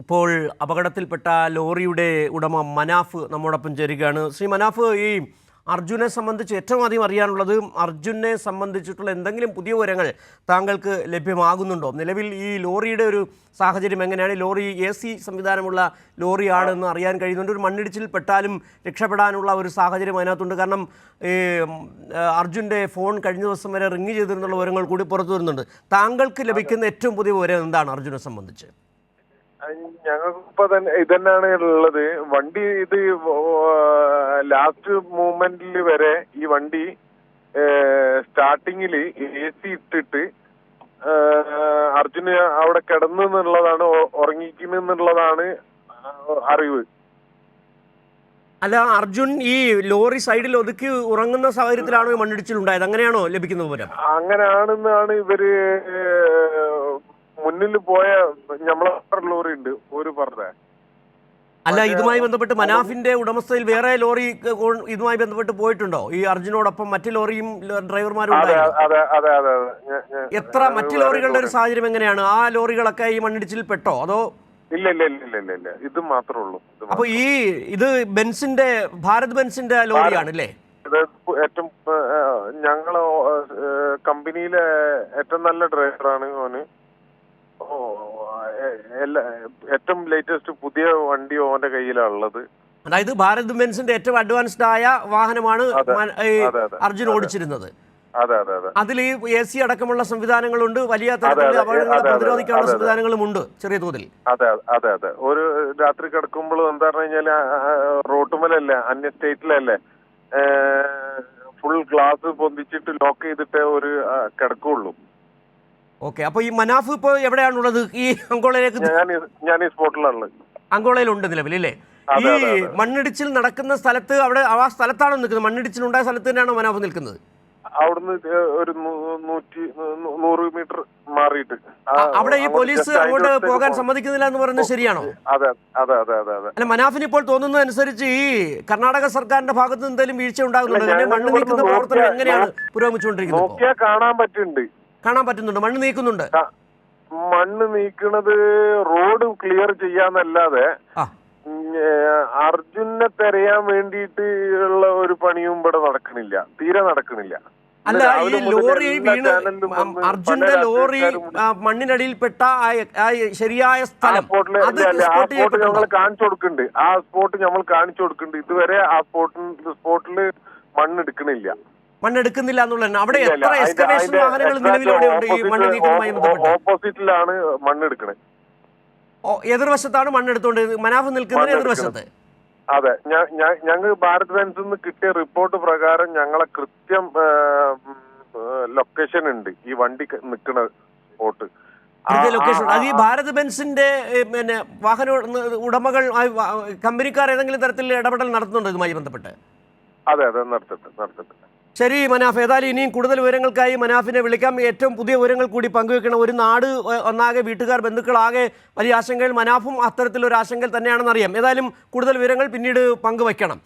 ഇപ്പോൾ അപകടത്തിൽപ്പെട്ട ലോറിയുടെ ഉടമ മനാഫ് നമ്മോടൊപ്പം ചേരുകയാണ്. ശ്രീ മനാഫ് ഈ അർജുനെ സംബന്ധിച്ച് ഏറ്റവും അധികം അറിയാനുള്ളത് അർജുനെ സംബന്ധിച്ചിട്ടുള്ള എന്തെങ്കിലും പുതിയ വിവരങ്ങൾ താങ്കൾക്ക് ലഭ്യമാകുന്നുണ്ടോ? നിലവിൽ ഈ ലോറിയുടെ ഒരു സാഹചര്യം എങ്ങനെയാണ്? ലോറി എ സി സംവിധാനമുള്ള ലോറിയാണെന്ന് അറിയാൻ കഴിയുന്നുണ്ട്. ഒരു മണ്ണിടിച്ചിൽ പെട്ടാലും രക്ഷപ്പെടാനുള്ള ഒരു സാഹചര്യം അതിനകത്തുണ്ട്. കാരണം ഈ അർജുന്റെ ഫോൺ കഴിഞ്ഞ ദിവസം വരെ റിങ് ചെയ്തിരുന്നുള്ള വിവരങ്ങൾ കൂടി പുറത്തു വരുന്നുണ്ട്. താങ്കൾക്ക് ലഭിക്കുന്ന ഏറ്റവും പുതിയ വിവരം എന്താണ് അർജുനെ സംബന്ധിച്ച്? ഞങ്ങൾക്കിപ്പോ തന്നെ ഇതന്നെയാണ് ഉള്ളത്. വണ്ടി ഇത് ലാസ്റ്റ് മൂവ്മെന്റിൽ വരെ ഈ വണ്ടി സ്റ്റാർട്ടിങ്ങിൽ എ സി ഇട്ടിട്ട് അർജുന് അവിടെ കിടന്നു എന്നുള്ളതാണ് ഉറങ്ങിക്കുന്നുള്ളതാണ് ഉറങ്ങിക്കുന്നു അറിവ്. അല്ല അർജുൻ ഈ ലോറി സൈഡിൽ ഒതുക്കി ഉറങ്ങുന്ന സാഹചര്യത്തിലാണോ മണ്ണിടിച്ചിലുണ്ടായത്? മണ്ണിടിച്ചിൽ ഉണ്ടായത് അങ്ങനെയാണോ ലഭിക്കുന്ന വിവരം? അങ്ങനെയാണെന്നാണ് ഇവർ മുന്നിൽ പോയ ഞമ്മളെ ലോറി ഉണ്ട് ഒരു പറഞ്ഞേ. അല്ല ഇതുമായി ബന്ധപ്പെട്ട് മനാഫിന്റെ ഉടമസ്ഥയിൽ വേറെ ലോറി ഇതുമായി ബന്ധപ്പെട്ട് പോയിട്ടുണ്ടോ? ഈ അർജുനോടൊപ്പം മറ്റു ലോറിയും ഡ്രൈവർമാരും എത്ര മറ്റു ലോറികളുടെ ഒരു സാഹചര്യം എങ്ങനെയാണ്? ആ ലോറികളൊക്കെ ഈ മണ്ണിടിച്ചിൽ പെട്ടോ? അതോ ഇല്ല ഇല്ല ഇല്ല ഇല്ല ഇല്ല. ഇത് മാത്രമേ ഉള്ളൂ. അപ്പൊ ഈ ഇത് ബെൻസിന്റെ ഭാരത് ബെൻസിന്റെ ലോറിയാണ് അല്ലേ ഏറ്റവും ഞങ്ങൾ കമ്പനിയിലെ ഏറ്റവും നല്ല ഡ്രൈവറാണ് ഓന്. ഏറ്റവും ലേറ്റസ്റ്റ് പുതിയ വണ്ടി ഓന്റെ കയ്യിലാണ് ഉള്ളത്. അതായത് ഭാരത് ബെൻസിന്റെ ഏറ്റവും അഡ്വാൻസ്ഡ് ആയ വാഹനമാണ് അർജുൻ ഓടിച്ചിരുന്നത്. അതെ അതെ അതെ. അതിൽ ഈ എ സി അടക്കമുള്ള സംവിധാനങ്ങളുണ്ട്. വലിയ തരത്തിലുള്ള അപകടങ്ങളെ പ്രതിരോധിക്കാനുള്ള. സംവിധാനങ്ങളും ഉണ്ട് ചെറിയ തോതിൽ. അതെ അതെ അതെ. ഒരു രാത്രി കിടക്കുമ്പോൾ എന്താ പറഞ്ഞു കഴിഞ്ഞാൽ റോട്ടുമലല്ലേ അന്യ സ്റ്റേറ്റിലല്ലേ ഫുൾ ഗ്ലാസ് പൊന്തിച്ചിട്ട് ലോക്ക് ചെയ്തിട്ട് ഒരു കിടക്കുള്ളൂ. ഓക്കെ അപ്പൊ ഈ മനാഫ് ഇപ്പോൾ എവിടെയാണുള്ളത്? ഈ അങ്കോളയിലേക്ക് ഞാൻ ഈ- സ്പോട്ടിലുള്ളത് അങ്കോളയിലുണ്ട് നിലവിൽ അല്ലേ ഈ. മണ്ണിടിച്ചിൽ നടക്കുന്ന സ്ഥലത്ത് അവിടെ ആ സ്ഥലത്താണോ നിൽക്കുന്നത്? മണ്ണിടിച്ചിൽ ഉണ്ടായ സ്ഥലത്ത് തന്നെയാണോ മനാഫ് നിൽക്കുന്നത്? അവിടുന്ന് ഒരു നൂറ്റി നൂറ് മീറ്റർ മാറിയിട്ട്. അവിടെ ഈ പോലീസ് അങ്ങോട്ട് പോകാൻ സമ്മതിക്കുന്നില്ല എന്ന് പറയുന്നത് ശരിയാണോ? അതെ അതെ അതെ അതെ അല്ല മനാഫിന് ഇപ്പോൾ തോന്നുന്നത് അനുസരിച്ച് ഈ കർണാടക സർക്കാരിന്റെ ഭാഗത്ത് എന്തെങ്കിലും വീഴ്ച ഉണ്ടാകുന്നുണ്ട്. മണ്ണ് നീക്കുന്ന പ്രവർത്തനം എങ്ങനെയാണ് പുരോഗമിച്ചുകൊണ്ടിരിക്കുന്നത്? കാണാൻ പറ്റുന്നുണ്ട്. കാണാൻ പറ്റുന്നുണ്ട്. മണ്ണ് നീക്കുന്നുണ്ട്. മണ്ണ് നീക്കുന്നത് റോഡ് ക്ലിയർ ചെയ്യാന്നല്ലാതെ അർജുനെ തെരയാൻ വേണ്ടിയിട്ട് ഉള്ള ഒരു പണിയും ഇവിടെ നടക്കണില്ല. തീരെ നടക്കണില്ല. അല്ല ഈ ലോറി വീണ് അർജുന്റെ ലോറി മണ്ണിനടിയിൽ പെട്ട ശരിയായ സ്ഥലം. സ്പോട്ട് ഞങ്ങൾ കാണിച്ചു കൊടുക്കുന്നുണ്ട് ആ സ്പോട്ട് നമ്മൾ കാണിച്ചു കൊടുക്കുന്നുണ്ട് ഇതുവരെ ആ സ്പോട്ടിൽ സ്പോട്ടിൽ മണ്ണ് എടുക്കണില്ല. മണ്ണെടുക്കുന്നില്ല എന്നുള്ളതാണ് അവിടെ. എത്ര എക്സ്കവേഷൻ വാഹനങ്ങൾ നിലവിലൂടെ ഉണ്ട് ഈ മണ്ണ് നീക്കലുമായി ബന്ധപ്പെട്ട്? ഓപ്പോസിറ്റിലാണ് മണ്ണ് എടുക്കണത് ഓ, എതിർവശത്താണ് മണ്ണെടുത്തോണ്ട് മനാഫ് നിൽക്കുന്നത് എതിർവശത്ത്? അതെ. ഞങ്ങൾ ഭാരത് ബെൻസിൽ നിന്ന് കിട്ടിയ റിപ്പോർട്ട് പ്രകാരം ഞങ്ങളെ കൃത്യം ലൊക്കേഷൻ ഉണ്ട്. ഈ വണ്ടി നിൽക്കുന്ന സ്പോട്ട് ലൊക്കേഷൻ അത് ഈ ഭാരത് ബെൻസിന്റെ പിന്നെ വാഹന ഉടമകൾ കമ്പനിക്കാർ ഏതെങ്കിലും തരത്തിൽ ഇടപെടൽ നടത്തുന്നുണ്ടോ ഇതുമായി ബന്ധപ്പെട്ട്? അതെ അതെ നടത്തിട്ട് നടത്തിട്ട്. ശരി മനാഫ്. ഏതായാലും ഇനിയും കൂടുതൽ വിവരങ്ങൾക്കായി മനാഫിനെ വിളിക്കാം. ഏറ്റവും പുതിയ വിവരങ്ങൾ കൂടി പങ്കുവെക്കണം ഒരു നാട് ഒന്നാകെ വീട്ടുകാർ ബന്ധുക്കളാകെ വലിയ ആശങ്കയിൽ മനാഫും അത്തരത്തിലൊരു ആശങ്കയിൽ തന്നെയാണെന്ന് അറിയാം ഏതായാലും കൂടുതൽ വിവരങ്ങൾ പിന്നീട് പങ്കുവയ്ക്കണം.